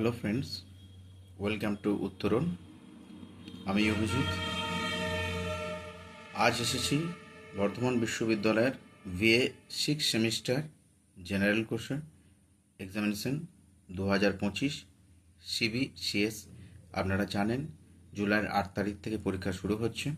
Hello friends welcome to উত্তরণ আমি অভিজিৎ। আজ এসেছি বর্ধমান বিশ্ববিদ্যালয়ের BA six semester general question examination দু হাজার পঁচিশ সিবি সিএস আপনারা জানেন, জুলাইয়ের আট তারিখ থেকে পরীক্ষা শুরু হচ্ছে।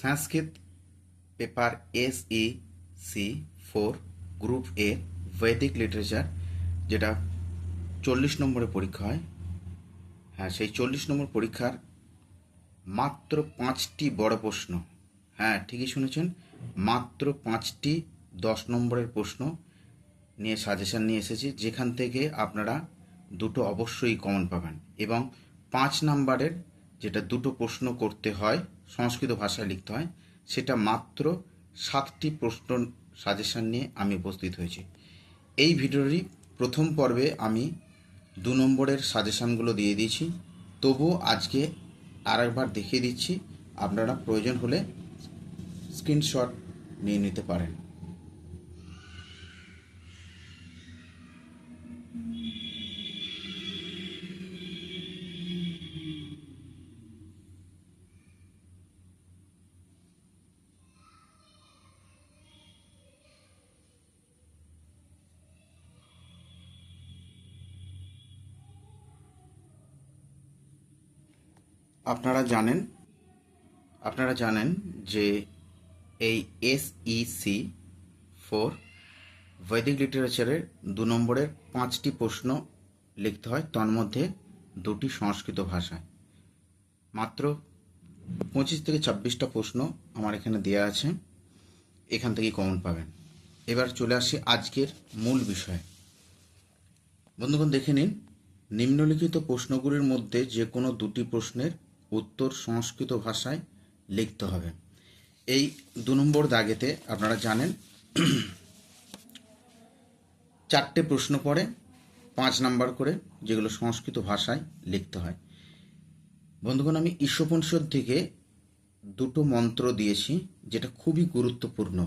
সংস্কৃত paper S E C four group A বৈদিক লিটারেচার যেটা চল্লিশ নম্বরে পরীক্ষা হয়। হ্যাঁ সেই চল্লিশ নম্বর পরীক্ষার মাত্র পাঁচটি বড় প্রশ্ন। হ্যাঁ ঠিকই শুনেছেন, মাত্র পাঁচটি দশ নম্বরের প্রশ্ন নিয়ে সাজেশান নিয়ে এসেছি, যেখান থেকে আপনারা দুটো অবশ্যই কমন পাবেন এবং পাঁচ নাম্বারের যেটা দুটো প্রশ্ন করতে হয়, সংস্কৃত ভাষায় লিখতে হয়, সেটা মাত্র সাতটি প্রশ্ন সাজেশান নিয়ে আমি উপস্থিত হয়েছি। এই ভিডিওরই প্রথম পর্বে আমি দু নম্বরের সাজেশনগুলো দিয়ে দিয়েছি। তবুও আজকে আরেকবার দেখিয়ে দিচ্ছি, আপনারা প্রয়োজন হলে স্ক্রিনশট নিয়ে নিতে পারেন। আপনারা জানেন আপনারা জানেন যে এই এস ই সি ফোর বৈদিক লিটারেচারের দু নম্বরের পাঁচটি প্রশ্ন লিখতে হয়, তন্মধ্যে দুটি সংস্কৃত ভাষায়। মাত্র পঁচিশ থেকে ছাব্বিশটা প্রশ্ন আমার এখানে দেওয়া আছে, এখান থেকেই কমন পাবেন। এবার চলে আসি আজকের মূল বিষয়। বন্ধুগণ, দেখে নিন, নিম্নলিখিত প্রশ্নগুলির মধ্যে যে কোনো দুটি প্রশ্নের উত্তর সংস্কৃত ভাষায় লিখতে হবে। এই দু নম্বর দাগেতে আপনারা জানেন, চারটে প্রশ্ন পড়ে, পাঁচ নাম্বার করে যেগুলো সংস্কৃত ভাষায় লিখতে হয়। বন্ধুগণ, আমি ঈশ্বপনিষদ থেকে দুটো মন্ত্র দিয়েছি, যেটা খুবই গুরুত্বপূর্ণ।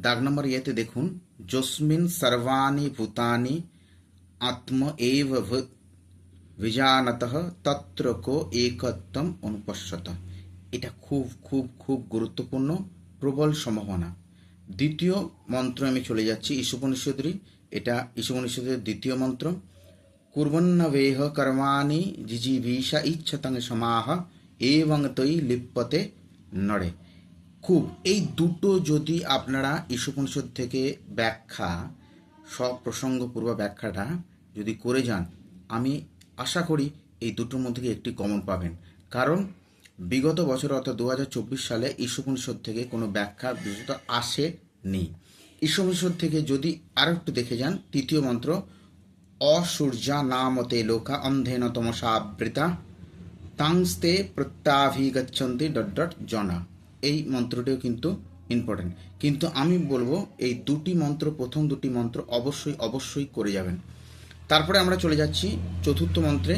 দাগ নম্বর ইয়েতে দেখুন, যস্মিন সর্বাণি ভূতানি আত্ম এব ভূত বিজানত তত্র কো একত্বম অনুপশ্যত এটা খুব খুব খুব গুরুত্বপূর্ণ, প্রবল সম্ভাবনা। দ্বিতীয় মন্ত্র আমি চলে যাচ্ছি ঈশোপনিষদেরই এটা ঈশোপনিষদের দ্বিতীয় মন্ত্র। কুর্বন্নবেহ কর্মাণি জিজিভীষা ইচ্ছতং সমাহ, এবং তৈ লিপ্পতে নড়ে। খুব, এই দুটো যদি আপনারা ঈশোপনিষদ থেকে ব্যাখ্যা সব প্রসঙ্গপূর্ব ব্যাখ্যাটা যদি করে যান, আমি আশা করি এই দুটোর মধ্যে একটি কমন পাবেন। কারণ বিগত বছর অর্থাৎ দু হাজার চব্বিশ সালে ঈশোপনিষদ থেকে কোনো ব্যাখ্যা বিশেষত আসেনি। ঈশোপনিষদ থেকে যদি আরও একটু দেখে যান, তৃতীয় মন্ত্র, অসূর্যা নামতে লোকা অন্ধেন তমসাবৃতা তাংস্তে প্রত্যাভিগচ্ছন্তি ডট ডট জনা। এই মন্ত্রটিও কিন্তু ইম্পর্টেন্ট কিন্তু আমি বলব, এই দুটি মন্ত্র, প্রথম দুটি মন্ত্র অবশ্যই অবশ্যই করে যাবেন। তারপরে আমরা চলে যাচ্ছি চতুর্থ মন্ত্রে,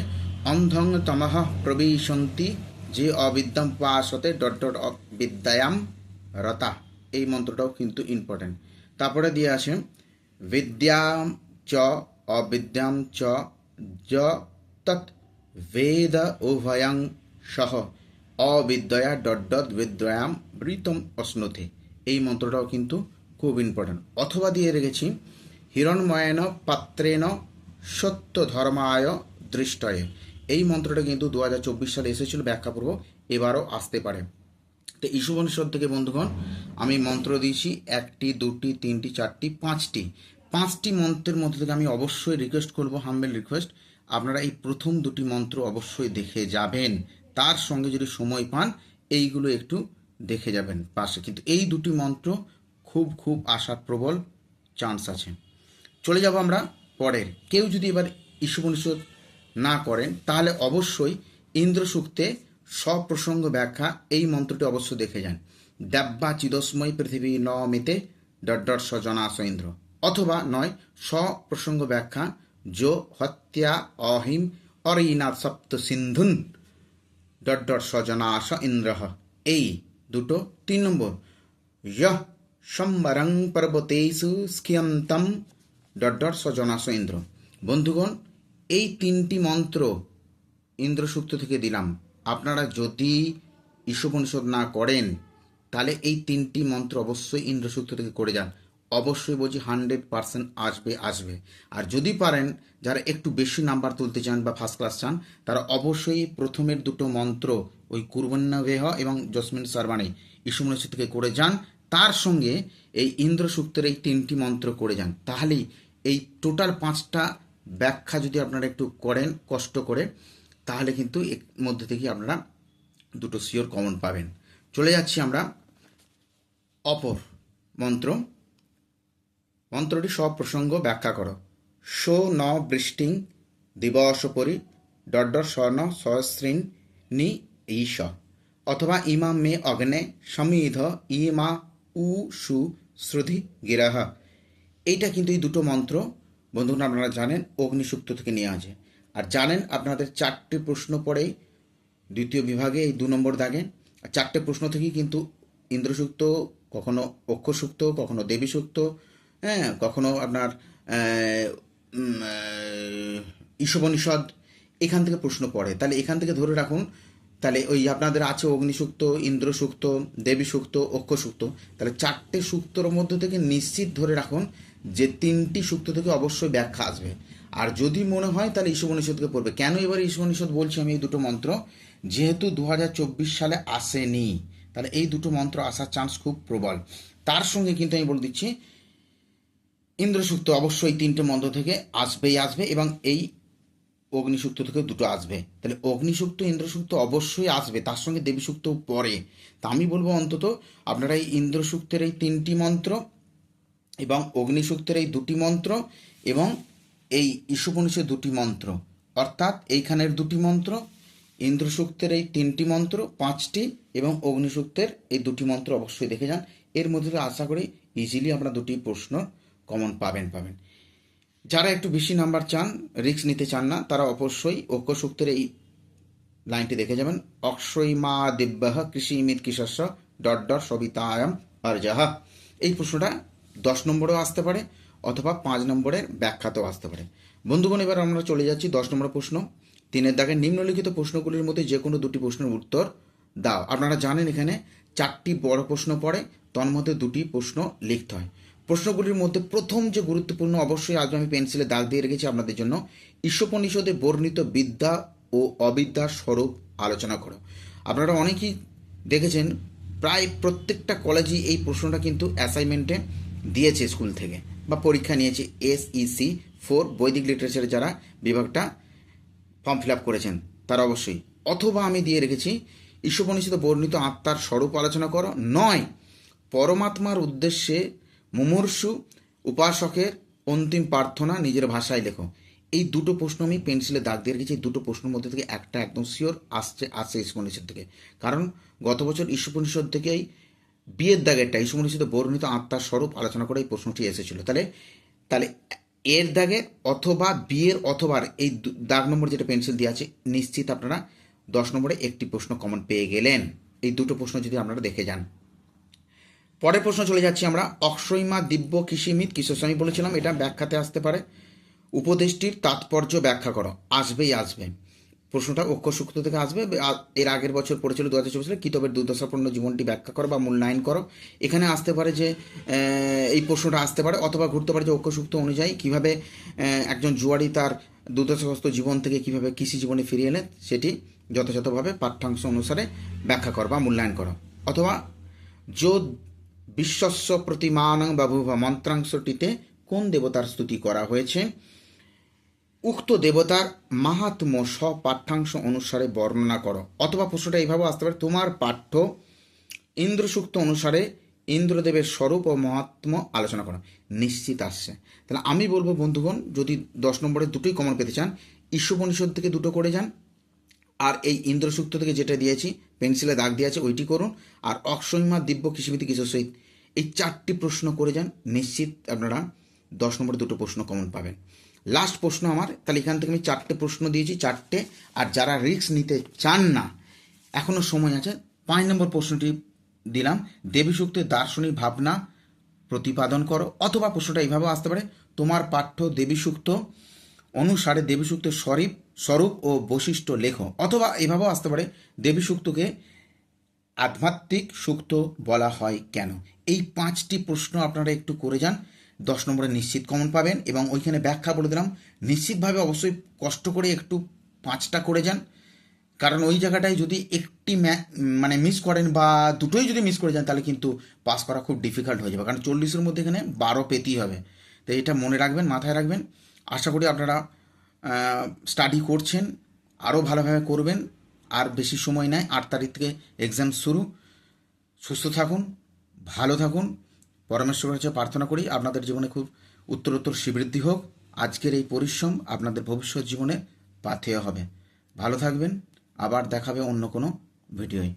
অন্ধং তমহ প্রবিশন্তি যে অবিদ্যাম পাশতে ডট ডট বিদ্যায়াম রতা। এই মন্ত্রটাও কিন্তু ইম্পর্টেন্ট তারপরে দিয়ে আছে বিদ্যাম চ অবিদ্যাম চ য তৎ বেদ উভয়ং সহ অবিদ্যয়া ডট ডট বিদ্যায়াম বৃতম অশ্নতে। এই মন্ত্রটাও কিন্তু খুব ইম্পর্টেন্ট অথবা দিয়ে রেখেছি, হিরণময়ন পাত্রেণ সত্য ধর্মায় দৃষ্টয়ে। এই মন্ত্রটা কিন্তু দু হাজার চব্বিশ সালে এসেছিল ব্যাখ্যাপূর্ব এবারও আসতে পারে। তো ঈশুবনিষদ থেকে, বন্ধুগণ, আমি মন্ত্র দিয়েছি, একটি, দুটি, তিনটি, চারটি, পাঁচটি। পাঁচটি মন্ত্রের মধ্যে থেকে আমি অবশ্যই রিকোয়েস্ট করব হাম্বেল রিকোয়েস্ট আপনারা এই প্রথম দুটি মন্ত্র অবশ্যই দেখে যাবেন। তার সঙ্গে যদি সময় পান, এইগুলো একটু দেখে যাবেন পাশে। কিন্তু এই দুটি মন্ত্র খুব খুব আশার প্রবল চান্স আছে। চলে যাব আমরা পরের কেউ যদি এবার ঈশোপনিষদ না করেন, তাহলে অবশ্যই ইন্দ্রসূক্তে সপ্রসঙ্গ ব্যাখ্যা এই মন্ত্রটি অবশ্যই দেখে যান। দেব্যা চিদস্ময় পৃথিবী ন মেতে ডট ডট ইন্দ্র। অথবা নয় সপ্রসঙ্গ ব্যাখ্যা যো হত্যা অহিম অরিনা সপ্ত সিন্ধুন ডট ডট স্বজনাস ইন্দ্র। এই দুটো তিন নম্বর। ইহ সম্বরং পর্বতেষু স্কিয়ন্তম ডট ডট স্বজনাস ইন্দ্র। বন্ধুগণ, এই তিনটি মন্ত্র ইন্দ্রসূক্ত থেকে দিলাম। আপনারা যদি ঈশ্বপনিষদ না করেন, তাহলে এই তিনটি মন্ত্র অবশ্যই ইন্দ্রসূক্ত থেকে করে যান। অবশ্যই বলছি হান্ড্রেড পার্সেন্ট আসবে আসবে। আর যদি পারেন, যারা একটু বেশি নাম্বার তুলতে চান বা ফার্স্ট ক্লাস চান, তারা অবশ্যই প্রথমের দুটো মন্ত্র, ওই কুরবন্যাবেহ এবং জসমিন সারবানি ঈশ্বমনিষদ থেকে করে যান। তার সঙ্গে এই ইন্দ্রসূক্তের এই তিনটি মন্ত্র করে যান। তাহলেই এই টোটাল পাঁচটা ব্যাখ্যা যদি আপনারা একটু করেন, কষ্ট করে, তাহলে কিন্তু এর মধ্যে থেকে আপনারা দুটো শিওর কমন পাবেন। চলে যাচ্ছি আমরা অপর মন্ত্র। মন্ত্রটি সব প্রসঙ্গ ব্যাখ্যা করো। শো ন বৃষ্টিং দিবস পরি ডট ডট স্বর্ণ সহস্রিন নি ঈশ। অথবা ইমা মে অগ্নে সমীধ ইমা উ সু শ্রুধি গিরাহ। এইটা কিন্তু এই দুটো মন্ত্র বন্ধুরা আপনারা জানেন, অগ্নিসূক্ত থেকে নিয়ে আছে আর জানেন আপনাদের চারটি প্রশ্ন পড়েই দ্বিতীয় বিভাগে এই দু নম্বর দাগে। আর চারটে প্রশ্ন থেকেই কিন্তু ইন্দ্রসূক্ত, কখনো অক্ষসূক্ত, কখনো দেবীসূক্ত হ্যাঁ কখনো আপনার ঈশোপনিষদ, এখান থেকে প্রশ্ন পড়ে। তাহলে এখান থেকে ধরে রাখুন, তাহলে ওই আপনাদের আছে অগ্নিসূক্ত, ইন্দ্রসূক্ত, দেবীসূক্ত, অক্ষসূক্ত। তাহলে চারটে সূক্তর মধ্যে থেকে নিশ্চিত ধরে রাখুন যে তিনটি সূক্ত থেকে অবশ্যই ব্যাখ্যা আসবে। আর যদি মনে হয়, তাহলে ঈশোপনিষদকে পড়বে। কেন এবার ঈশোপনিষদ বলছি আমি এই দুটো মন্ত্র? যেহেতু দু হাজার চব্বিশ সালে আসেনি, তাহলে এই দুটো মন্ত্র আসার চান্স খুব প্রবল। তার সঙ্গে কিন্তু আমি বলে দিচ্ছি, ইন্দ্রসূক্ত অবশ্যই তিনটে মন্ত্র থেকে আসবেই আসবে এবং এই অগ্নিসূক্ত থেকে দুটো আসবে। তাহলে অগ্নিসূক্ত, ইন্দ্রসূক্ত অবশ্যই আসবে, তার সঙ্গে দেবীসূক্ত পরে। তা আমি বলব অন্তত আপনারা এই ইন্দ্রসূক্তের এই তিনটি মন্ত্র এবং অগ্নিসূক্তের এই দুটি মন্ত্র এবং এই ঈশোপনিষের দুটি মন্ত্র। অর্থাৎ এইখানের দুটি মন্ত্র, ইন্দ্রসূক্তের এই তিনটি মন্ত্র, পাঁচটি এবং অগ্নিসূক্তের এই দুটি মন্ত্র অবশ্যই দেখে যান। এর মধ্যে আশা করি ইজিলি আপনারা দুটি প্রশ্ন কমন পাবেন পাবেন। যারা একটু বেশি নাম্বার চান রিস্ক নিতে চান না, তারা অবশ্যই ঐক্যসূক্তের এই লাইনটি দেখে যাবেন। অক্ষয় মা দিব্যাহ কৃষি ইমিত কৃষস্য ডট ডট সবিতায়াম অর্জাহা। এই প্রশ্নটা দশ নম্বরেও আসতে পারে অথবা পাঁচ নম্বরের ব্যাখ্যাতেও আসতে পারে। বন্ধুগণ এবার আমরা চলে যাচ্ছি দশ নম্বর প্রশ্ন। তিনের দাগে নিম্নলিখিত প্রশ্নগুলির মধ্যে যে কোনো দুটি প্রশ্নের উত্তর দাও। আপনারা জানেন এখানে চারটি বড় প্রশ্ন পড়ে, তন্মধ্যে দুটি প্রশ্ন লিখতে হয়। প্রশ্নগুলির মধ্যে প্রথম যে গুরুত্বপূর্ণ, অবশ্যই আজ আমি পেন্সিলে দাগ দিয়ে রেখেছি আপনাদের জন্য ঈশ্বপনিষদে বর্ণিত বিদ্যা ও অবিদ্যার স্বরূপ আলোচনা করো। আপনারা অনেকেই দেখেছেন, প্রায় প্রত্যেকটা কলেজই এই প্রশ্নটা কিন্তু অ্যাসাইনমেন্টে দিয়েছে স্কুল থেকে বা পরীক্ষা নিয়েছে এসইসি ফোর বৈদিক লিটারেচারে যারা বিভাগটা ফর্ম ফিল আপ করেছেন, তারা অবশ্যই। অথবা আমি দিয়ে রেখেছি ঈশ্বপনিষদ বর্ণিত আত্মার স্বরূপ আলোচনা করো। নয়, পরমাত্মার উদ্দেশ্যে মুমূর্ষু উপাসকের অন্তিম প্রার্থনা নিজের ভাষায় লেখো। এই দুটো প্রশ্ন আমি পেন্সিলে দাগ দিয়ে রেখেছি। এই দুটো প্রশ্নের মধ্যে থেকে একটা একদম শিওর আসছে আসছে ঈশ্বপনিষদ থেকে। কারণ গত বছর ঈশ্বপনিষদ থেকেই বিয়ের দাগেরটা ঈশ্বপনিষদ বর্ণিত আত্মার স্বরূপ আলোচনা করে এই প্রশ্নটি এসেছিল। তাহলে তাহলে এর দাগে অথবা বিয়ের অথবা এই দাগ নম্বর যেটা পেন্সিল দিয়ে আছে, নিশ্চিত আপনারা দশ নম্বরে একটি প্রশ্ন কমন পেয়ে গেলেন। এই দুটো প্রশ্ন যদি আপনারা দেখে যান। পরের প্রশ্ন চলে যাচ্ছি আমরা। অক্ষয়মা দিব্য কৃষিমিত কিশোর বলেছিলাম, এটা ব্যাখ্যাতে আসতে পারে। উপদেশটির তাৎপর্য ব্যাখ্যা করো। আসবেই আসবে। প্রশ্নটা অক্ষসূক্ত থেকে আসবে। এর আগের বছর পড়েছিল দু হাজার চব্বিশে কিতবের দুর্দশাপূর্ণ জীবনটি ব্যাখ্যা করো বা মূল্যায়ন করো। এখানে আসতে পারে যে এই প্রশ্নটা আসতে পারে, অথবা ঘুরতে পারে যে অক্ষসূক্ত অনুযায়ী কীভাবে একজন জুয়ারি তার দুর্দশাগ্রস্ত জীবন থেকে কীভাবে কৃষি জীবনে ফিরিয়ে এলেন সেটি যথাযথভাবে পাঠ্যাংশ অনুসারে ব্যাখ্যা করো বা মূল্যায়ন করো। অথবা, যো বিশ্বস্ব প্রতিমান বাভুব মন্ত্রাংশটিতে কোন দেবতার স্তুতি করা হয়েছে? উক্ত দেবতার মাহাত্ম পাঠ্যাংশ অনুসারে বর্ণনা করো। অথবা প্রশ্নটা এইভাবে আসতে পারে, তোমার পাঠ্য ইন্দ্রসূক্ত অনুসারে ইন্দ্রদেবের স্বরূপ ও মহাত্ম আলোচনা করো। নিশ্চিত আসছে। তাহলে আমি বলব, বন্ধুগণ, যদি দশ নম্বরে দুটোই কমন পেতে চান ঈশ্বপনিষদ থেকে দুটো করে যান, আর এই ইন্দ্রসূক্ত থেকে যেটা দিয়েছি, পেন্সিলে দাগ দিয়ে আছে, ওইটি করুন, আর অক্ষয়মা, দিব্য কৃষিমিতি কিশোর সহিত এই চারটি প্রশ্ন করে যান, নিশ্চিত আপনারা দশ নম্বরে দুটো প্রশ্ন কমন পাবেন। লাস্ট প্রশ্ন আমার। তাহলে এখান থেকে আমি চারটে প্রশ্ন দিয়েছি, চারটে। আর যারা রিস্ক নিতে চান না এখনও সময় আছে। পাঁচ নম্বর প্রশ্নটি দিলাম। দেবীসূক্তের দার্শনিক ভাবনা প্রতিপাদন করো। অথবা প্রশ্নটা এইভাবে আসতে পারে। তোমার পাঠ্য দেবীসূক্ত অনুসারে দেবীসূক্তের স্বরূপ স্বরূপ ও বৈশিষ্ট্য লেখো। অথবা এভাবেও আসতে পারে, দেবীসূক্তকে আধ্যাত্মিক সুক্ত বলা হয় কেন? এই পাঁচটি প্রশ্ন আপনারা একটু করে যান। দশ নম্বরে নিশ্চিত কমন পাবেন এবং ওইখানে ব্যাখ্যা বলে দিলাম, নিশ্চিতভাবে অবশ্যই কষ্ট করে একটু পাঁচটা করে যান। কারণ ওই জায়গাটায় যদি একটি মানে মিস করেন বা দুটোই যদি মিস করে যান, তাহলে কিন্তু পাস করা খুব ডিফিকাল্ট হয়ে যাবে। কারণ চল্লিশের মধ্যে এখানে বারো পেতেই হবে। তো এটা মনে রাখবেন, মাথায় রাখবেন। আশা করি আপনারা স্টাডি করছেন আরও ভালোভাবে করবেন। আর বেশি সময় নেয় আট তারিখ থেকে এক্সাম শুরু। সুস্থ থাকুন, ভালো থাকুন। পরমেশ্বরের কাছে প্রার্থনা করি আপনাদের জীবনে খুব উত্তরোত্তর শ্রীবৃদ্ধি হোক। আজকের এই পরিশ্রম আপনাদের ভবিষ্যৎ জীবনে পাথেয় হবে। ভালো থাকবেন, আবার দেখাবে অন্য কোনো ভিডিওয়।